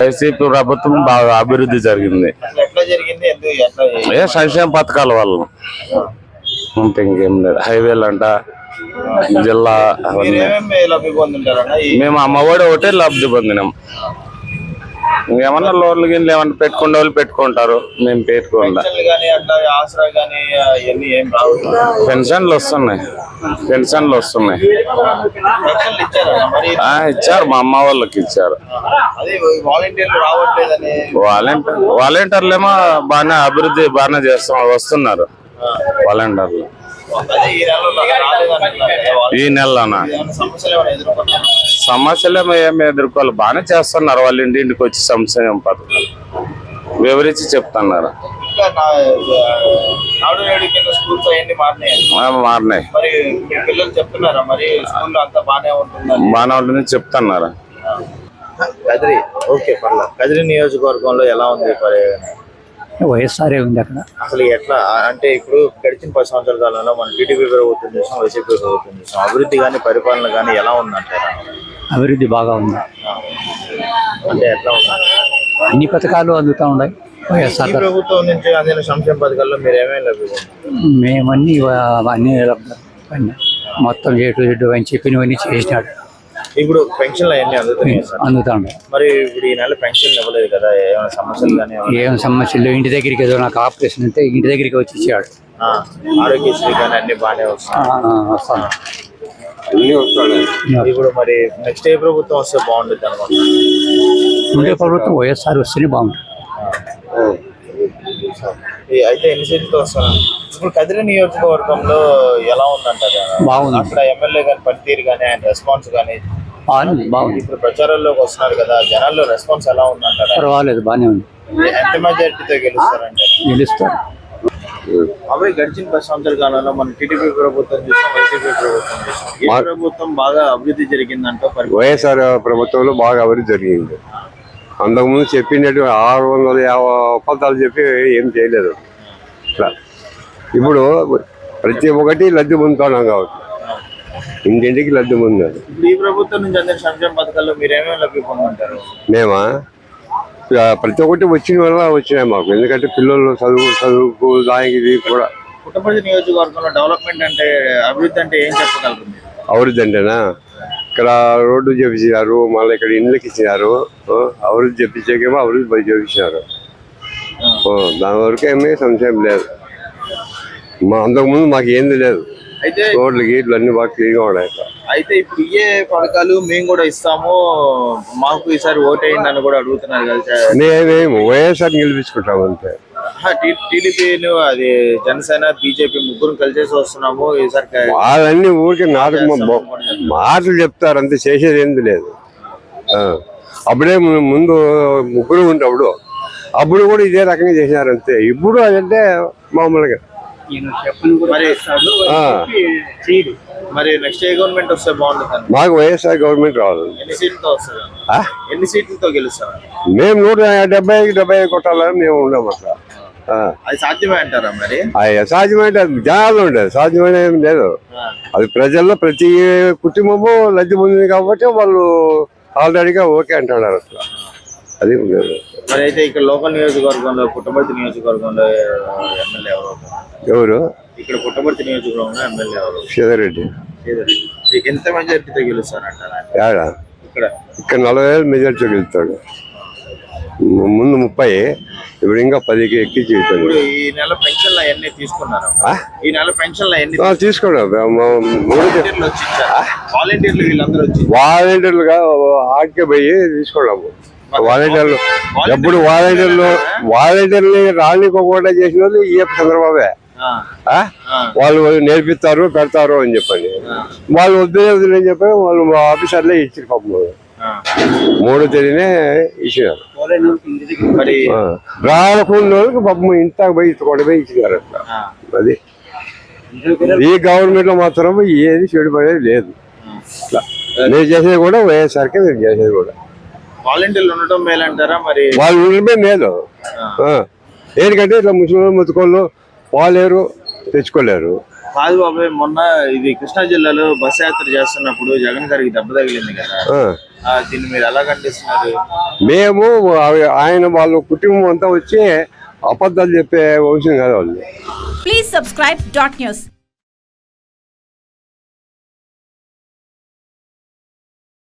YCP ప్రభుత్వం బాగా అభివృద్ధి జరిగింది. ఏ సంక్షేమ పథకాల వల్ల అంతే ఇంకేం లేదు. హైవేలు అంట జిల్లా మేము అమ్మఒడి ఒకటే లబ్ధి పొందినాం. ఇంకేమన్నా లోన్లు గిన్లు ఏమన్నా పెట్టుకునే వాళ్ళు పెట్టుకుంటారు. మేము పెట్టుకోండా రావు? పెన్షన్లు వస్తున్నాయి. పెన్షన్లు వస్తున్నాయి. ఇచ్చారు మా అమ్మ వాళ్ళకి ఇచ్చారు. వాలంటీర్లు రావట్లేదని. వాలంటీర్ వాలంటీర్లు ఏమో బాగానే అభివృద్ధి బాగానే చేస్తున్నారు వస్తున్నారు వాలంటీర్లు. ఈ నెలలోన? సమస్యలు ఏమో ఎదుర్కోవాలి? బాగానే చేస్తున్నారు వాళ్ళ ఇంటి ఇంటికి వచ్చి సంక్షేమ పథకాలు వివరించి చెప్తున్నారు. ఇంకా నా నాడు నేడు కింద స్కూల్స్ అవన్నీ మారినాయి. మారినాయి. మరి పిల్లలు చెప్తున్నారా? మరి స్కూల్లో అంతా బాగానే ఉంటుందని. బాగానే ఉంటుంది చెప్తున్నారు. కదిరి ఓకే పర్లా. కదిరి నియోజకవర్గంలో ఎలా ఉంది మరి? వైఎస్ఆర్ఏ ఉంది అక్కడ. అసలు ఎట్లా? అంటే ఇప్పుడు గడిచిన పది సంవత్సరాల కాలంలో మన టీడీపీ ప్రభుత్వం చూసాం వైసీపీ ప్రభుత్వం చూసాం అభివృద్ధి కానీ పరిపాలన కానీ ఎలా ఉందంటారా? అభివృద్ధి బాగా ఉంది. అంటే ఎట్లా ఉంది? అన్ని పథకాలు అందుతూ ఉన్నాయి. ప్రభుత్వం నుంచి అందిన సంక్షేమ పథకాల్లో మీరు ఏమేమి మేమన్నీ అన్ని అన్ని మొత్తం ఏటు జెడ్డు అని చెప్పినవన్నీ చేసినాడు. ఇప్పుడు పెన్షన్లు అవన్నీ అందుతున్నాయి సార్? అందుతా. ఉన్నాయి మరి ఇప్పుడు ఈ నెల పెన్షన్ ఇవ్వలేదు కదా ఏమైనా సమస్యలు కానీ ఏమైనా ఏం సమస్యలు ఇంటి దగ్గరికి ఏదో నాకు ఆపరేషన్ అంటే ఇంటి దగ్గరికి వచ్చి ఇచ్చాడు. ఆ, ఆరోగ్యశ్రీ కానీ అన్ని బాగానే ఆ, వస్తాను. ఇప్పుడు మరి నెక్స్ట్ ఏ ప్రభుత్వం వస్తే బాగుంటుంది అనమాట ఉండే ప్రభుత్వం వైఎస్ఆర్ వస్తేనే బాగుంటుంది. అయితే ఎన్ని సీట్లతో వస్తారు ఇప్పుడు కదిరి నియోజకవర్గంలో ఎలా ఉందంటారు? బాగుంది. అక్కడ ఎమ్మెల్యే కానీ పనితీరు కానీ ఆయన రెస్పాన్స్ కానీ బాగుంది ఇప్పుడు ప్రచారంలోకి వస్తున్నారు కదా జనాల్లో రెస్పాన్స్ ఎలా ఉందంటారా? పర్వాలేదు బాగానే ఉంది. ఎంత మెజారిటీతో గెలుస్తారంటే గెలుస్తారు. అవి గడిచిన పది సంవత్సరాల కాలంలో మన టీడీపీ ప్రభుత్వం చూసాం వైసీపీ ప్రభుత్వం చూసాం ఈ ప్రభుత్వం బాగా అభివృద్ధి జరిగిందంటో వైఎస్ఆర్ ప్రభుత్వంలో బాగా అభివృద్ధి జరిగింది. అంతకుముందు చెప్పినట్టు ఆరు వందల యాభై ఒప్పందాలు చెప్పి ఏం చేయలేదు. ఇప్పుడు ప్రతి ఒక్కటి లబ్ధి పొందుతున్నాం కాబట్టి. ఇంటింటికి లబ్ధి పొందారు ఈ ప్రభుత్వం నుంచి అందిన సంక్షేమ పథకాల్లో మీరు ఏమేమి లబ్ధి పొందుంటారు? మేమా? ప్రతి ఒక్కటి వచ్చిన వల్ల వచ్చినాయి మాకు. ఎందుకంటే పిల్లలు చదువు చదువుకు దానికి ఇది కూడా. పుట్టపర్తి నియోజకవర్గంలో డెవలప్మెంట్ అంటే అభివృద్ధి అంటే ఏం చెప్పగలరు అభివృద్ధి అంటేనా? ఇక్కడ రోడ్డు చేపించినారు మళ్ళీ ఇక్కడ ఇండ్లకి ఇచ్చినారు. అభివృద్ధి చెప్పించాకేమో అభివృద్ధి చేపించినారు. దాని వరకు ఏమీ సంశయం లేదు. మా అంతకుముందు మాకు ఏంది లేదు అయితే రోడ్లు గీట్లు అన్ని బాగా క్లీన్గా ఉన్నాయి. అయితే ఇప్పుడు ఇయ్యే పథకాలు మేము కూడా ఇస్తాము. మాకు ఈసారి ఓటేయండి అని కూడా అడుగుతున్నారు కదా సార్. మేమేమి వైఎస్ఆర్ గెలిపించుకుంటాం అంతే. ఆహా, టీ- టీడీపీను అది జనసేన బీజేపీ ముగ్గురు కలిసేసి వస్తున్నాము. ఈసారి వాళ్ళన్నీ ఊరికే నాటకం మాటలు చెప్తారు అంతే చేసేది ఏంది లేదు. అప్పుడే ముందు ముగ్గురు ఉన్నప్పుడు అప్పుడు. కూడా ఇదే రకంగా చేసినారు అంతే. ఇప్పుడు అదంటే మామూలుగా. మరి ఆ, మరి నెక్స్ట్ ఏ గవర్నమెంట్ వస్తే బాగుంటుంది మాకు వైఎస్ఆర్ గవర్నమెంట్ రావాలి ఎన్ని సీట్లతో వస్తారు ఆ? ఎన్ని సీట్లతో గెలుస్తారు మేము నూట డెబ్బై డెబ్బై కొట్టాలని మేము ఉన్నాం అట్లా. అది సాధ్యమే అంటారా మరి? అది జనాలు ఉండేది సాధ్యమైన ఏం లేదు. అది ప్రజల్లో ప్రతి కుటుంబము లబ్ధి పొందింది కాబట్టి వాళ్ళు ఆల్రెడీగా ఓకే అంటున్నారు అట్లా అది ఉండేది మరి అయితే ఇక్కడ లోకల్ నియోజకవర్గంలో పుట్టపర్తి నియోజకవర్గంలో ఎమ్మెల్యే ఎవరు? ఎవరు? ఇక్కడ పుట్టపర్తి నియోజకవర్గంలో ఎమ్మెల్యే ఎవరు? సీతారెడ్డి శ్రీధర్. ఎంత మెజారిటీతో గెలుస్తారంటారా? ఇక్కడ. ఇక్కడ నలభై వేలు మెజార్టీ గెలుస్తాడు. ముందు ముప్పై ఇప్పుడు ఇంకా పదికి అయిపోయింది. ఈ నెల పెన్షన్లు అవన్నీ తీసుకున్నారా? ఈ నెల పెన్షన్లు అవన్నీ ఆ, తీసుకోండి వాలంటీర్లు వీళ్ళందరూ వచ్చి వాలంటీర్లుగా ఆడికే పోయి తీసుకోవడము వాలంటీర్లు ఎప్పుడు వాలంటీర్లు వాలంటీర్లు రానికోకుండా చేసిన వాళ్ళు ఈ చంద్రబాబే వాళ్ళు నేర్పిస్తారు పెడతారు అని చెప్పండి. వాళ్ళు వద్దులే వద్దులే అని చెప్పి వాళ్ళు మా ఆఫీసర్లే ఇచ్చారు పాపం. మూడో తేదీనే ఇచ్చినారు. రాకుండా వాళ్ళకి పాపం ఇంత పోయి ఇచ్చుకోవడం పోయి ఇచ్చినారు అట్లా. అది. ఈ గవర్నమెంట్లో మాత్రం ఏది చెడిపడేది లేదు. ఇట్లా. నేను చేసేది కూడా వైఎస్ఆర్కే నేను చేసేది కూడా. వాలంటీర్లు ఉండటం మేలంటారా మరి? వాళ్ళు ఉండడమే మేలు. ఎందుకంటే ఇట్లా ముసలి ముతుకోళ్ళు పోలేరు తెచ్చుకోలేరు. కాదు బాబాయ్ మొన్న ఇది కృష్ణా జిల్లాలో బస్ యాత్ర చేస్తున్నప్పుడు జగన్ గారికి దెబ్బ తగిలింది కదా. దీన్ని మీరు ఎలా ఖండిస్తున్నారు? మేము ఆయన వాళ్ళ కుటుంబం అంతా వచ్చి అబద్ధాలు చెప్పే వంశం కాదు వాళ్ళు. Please subscribe dot news.